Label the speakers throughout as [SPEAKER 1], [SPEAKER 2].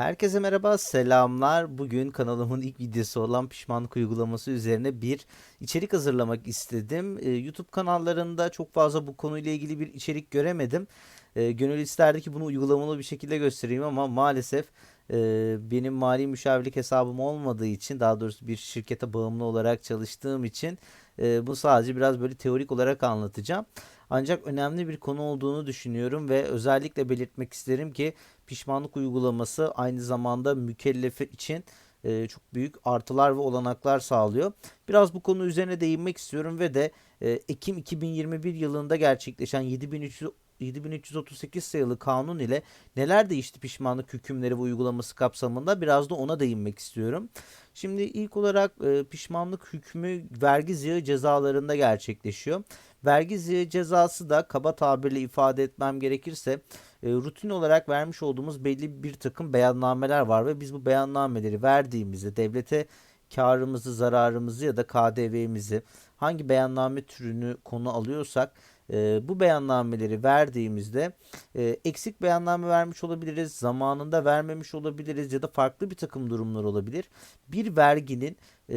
[SPEAKER 1] Herkese merhaba, selamlar. Bugün kanalımın ilk videosu olan pişmanlık uygulaması üzerine bir içerik hazırlamak istedim. Ee, YouTube kanallarında çok fazla bu konuyla ilgili bir içerik göremedim. Ee, gönül isterdi ki bunu uygulamalı bir şekilde göstereyim ama maalesef e, benim mali müşavirlik hesabım olmadığı için, daha doğrusu bir şirkete bağımlı olarak çalıştığım için e, bu sadece biraz böyle teorik olarak anlatacağım. Ancak önemli bir konu olduğunu düşünüyorum ve özellikle belirtmek isterim ki pişmanlık uygulaması aynı zamanda mükellefi için e, çok büyük artılar ve olanaklar sağlıyor. Biraz bu konu üzerine değinmek istiyorum ve de e, Ekim 2021 yılında gerçekleşen 7300 7338 sayılı kanun ile neler değişti pişmanlık hükümleri ve uygulaması kapsamında biraz da ona değinmek istiyorum. Şimdi ilk olarak e, pişmanlık hükmü vergi ziyağı cezalarında gerçekleşiyor. Vergi ziyağı cezası da kaba tabirle ifade etmem gerekirse e, rutin olarak vermiş olduğumuz belli bir takım beyannameler var ve biz bu beyannameleri verdiğimizde devlete karımızı, zararımızı ya da KDV'mizi hangi beyanname türünü konu alıyorsak e, bu beyannameleri verdiğimizde e, eksik beyanname vermiş olabiliriz, zamanında vermemiş olabiliriz ya da farklı bir takım durumlar olabilir. Bir verginin e,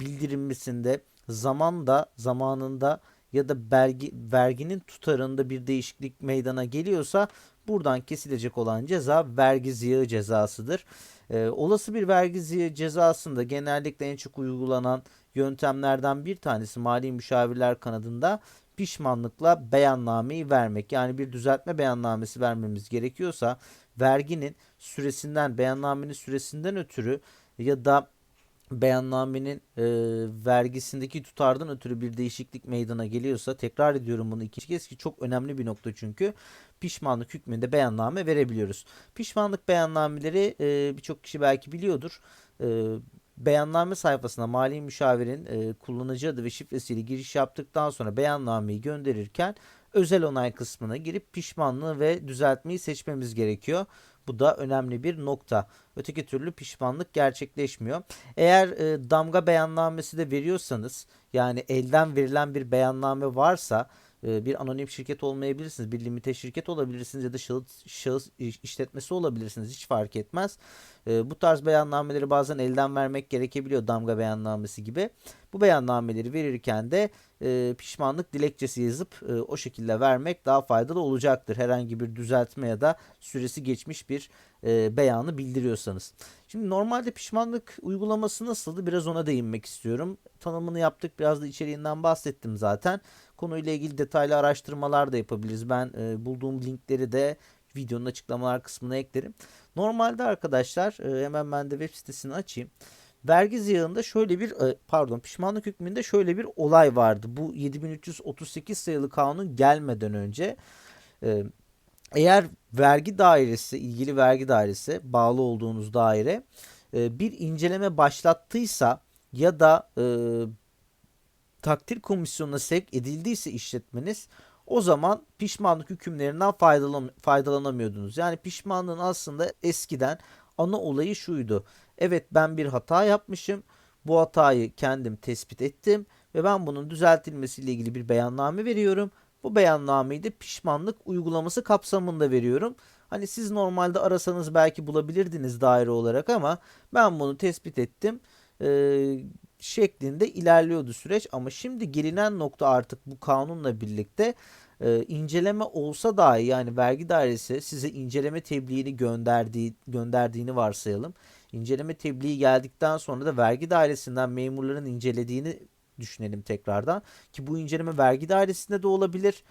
[SPEAKER 1] bildirilmesinde zamanda, zamanında ya da vergi, verginin tutarında bir değişiklik meydana geliyorsa buradan kesilecek olan ceza vergi ziyağı cezasıdır. Ee, olası bir vergi ziyağı cezasında genellikle en çok uygulanan yöntemlerden bir tanesi mali müşavirler kanadında pişmanlıkla beyannameyi vermek. Yani bir düzeltme beyannamesi vermemiz gerekiyorsa verginin süresinden beyannamenin süresinden ötürü ya da beyannamenin e, vergisindeki tutardan ötürü bir değişiklik meydana geliyorsa tekrar ediyorum bunu iki kez ki çok önemli bir nokta çünkü pişmanlık hükmünde beyanname verebiliyoruz. Pişmanlık beyannameleri e, birçok kişi belki biliyordur. E, beyanname sayfasına mali müşavirin e, kullanıcı adı ve şifresiyle giriş yaptıktan sonra beyannameyi gönderirken özel onay kısmına girip pişmanlığı ve düzeltmeyi seçmemiz gerekiyor. Bu da önemli bir nokta. Öteki türlü pişmanlık gerçekleşmiyor. Eğer e, damga beyannamesi de veriyorsanız yani elden verilen bir beyanname varsa bir anonim şirket olmayabilirsiniz. Bir limite şirket olabilirsiniz ya da şahıs, şahıs işletmesi olabilirsiniz. Hiç fark etmez. E, bu tarz beyannameleri bazen elden vermek gerekebiliyor damga beyannamesi gibi. Bu beyannameleri verirken de e, pişmanlık dilekçesi yazıp e, o şekilde vermek daha faydalı olacaktır. Herhangi bir düzeltme ya da süresi geçmiş bir e, beyanı bildiriyorsanız. Şimdi normalde pişmanlık uygulaması nasıldı? Biraz ona değinmek istiyorum. Tanımını yaptık. Biraz da içeriğinden bahsettim zaten. Konuyla ilgili detaylı araştırmalar da yapabiliriz. Ben e, bulduğum linkleri de videonun açıklamalar kısmına eklerim. Normalde arkadaşlar e, hemen ben de web sitesini açayım. Vergi ziyağında şöyle bir e, pardon pişmanlık hükmünde şöyle bir olay vardı. Bu 7338 sayılı kanun gelmeden önce e, eğer vergi dairesi ilgili vergi dairesi bağlı olduğunuz daire bir inceleme başlattıysa ya da takdir komisyonuna sevk edildiyse işletmeniz o zaman pişmanlık hükümlerinden faydalan faydalanamıyordunuz. Yani pişmanlığın aslında eskiden ana olayı şuydu. Evet ben bir hata yapmışım. Bu hatayı kendim tespit ettim ve ben bunun düzeltilmesiyle ilgili bir beyanname veriyorum. Bu beyannameyi de pişmanlık uygulaması kapsamında veriyorum. Hani siz normalde arasanız belki bulabilirdiniz daire olarak ama ben bunu tespit ettim. Ee, şeklinde ilerliyordu süreç. Ama şimdi gelinen nokta artık bu kanunla birlikte e, inceleme olsa dahi yani vergi dairesi size inceleme tebliğini gönderdiği gönderdiğini varsayalım. İnceleme tebliği geldikten sonra da vergi dairesinden memurların incelediğini düşünelim tekrardan. Ki bu inceleme vergi dairesinde de olabilir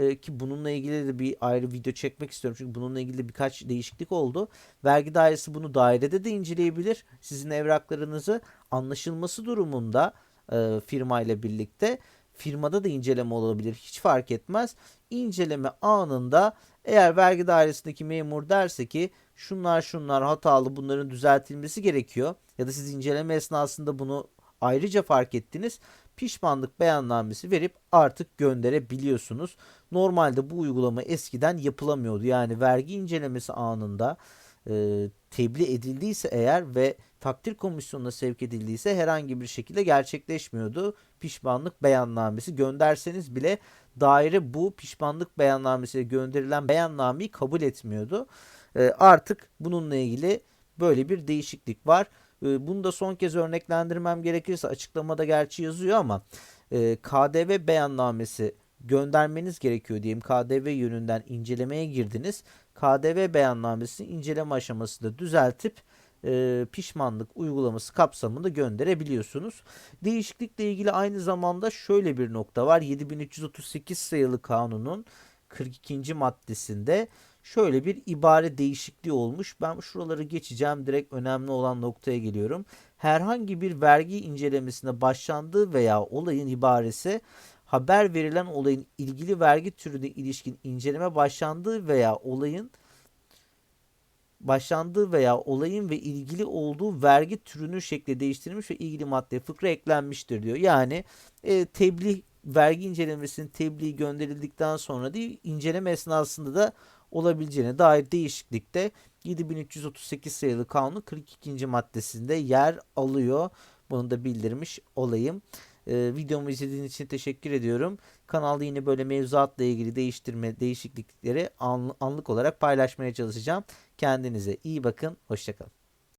[SPEAKER 1] e, ki bununla ilgili de bir ayrı video çekmek istiyorum. Çünkü bununla ilgili de birkaç değişiklik oldu. Vergi dairesi bunu dairede de inceleyebilir. Sizin evraklarınızı anlaşılması durumunda e, firma ile birlikte firmada da inceleme olabilir. Hiç fark etmez. İnceleme anında eğer vergi dairesindeki memur derse ki şunlar şunlar hatalı bunların düzeltilmesi gerekiyor ya da siz inceleme esnasında bunu ayrıca fark ettiniz pişmanlık beyannamesi verip artık gönderebiliyorsunuz. Normalde bu uygulama eskiden yapılamıyordu. Yani vergi incelemesi anında e, tebliğ edildiyse eğer ve takdir komisyonuna sevk edildiyse herhangi bir şekilde gerçekleşmiyordu. Pişmanlık beyannamesi gönderseniz bile daire bu pişmanlık beyannamesiyle gönderilen beyannameyi kabul etmiyordu. E, artık bununla ilgili böyle bir değişiklik var. E, bunu da son kez örneklendirmem gerekirse açıklamada gerçi yazıyor ama e, KDV beyannamesi göndermeniz gerekiyor diyelim. KDV yönünden incelemeye girdiniz. KDV beyannamesini inceleme aşamasında düzeltip e, pişmanlık uygulaması kapsamında gönderebiliyorsunuz. Değişiklikle ilgili aynı zamanda şöyle bir nokta var. 7338 sayılı kanunun 42. maddesinde şöyle bir ibare değişikliği olmuş. Ben şuraları geçeceğim. Direkt önemli olan noktaya geliyorum. Herhangi bir vergi incelemesine başlandığı veya olayın ibaresi haber verilen olayın ilgili vergi türüne ilişkin inceleme başlandığı veya olayın başlandığı veya olayın ve ilgili olduğu vergi türünü şekli değiştirilmiş ve ilgili maddeye fıkra eklenmiştir diyor. Yani e, tebliğ vergi incelemesinin tebliği gönderildikten sonra değil inceleme esnasında da olabileceğine dair değişiklikte 7338 sayılı kanunun 42. maddesinde yer alıyor. Bunu da bildirmiş olayım. Ee, videomu izlediğiniz için teşekkür ediyorum. Kanalda yine böyle mevzuatla ilgili değiştirme değişiklikleri an, anlık olarak paylaşmaya çalışacağım. Kendinize iyi bakın. Hoşçakalın.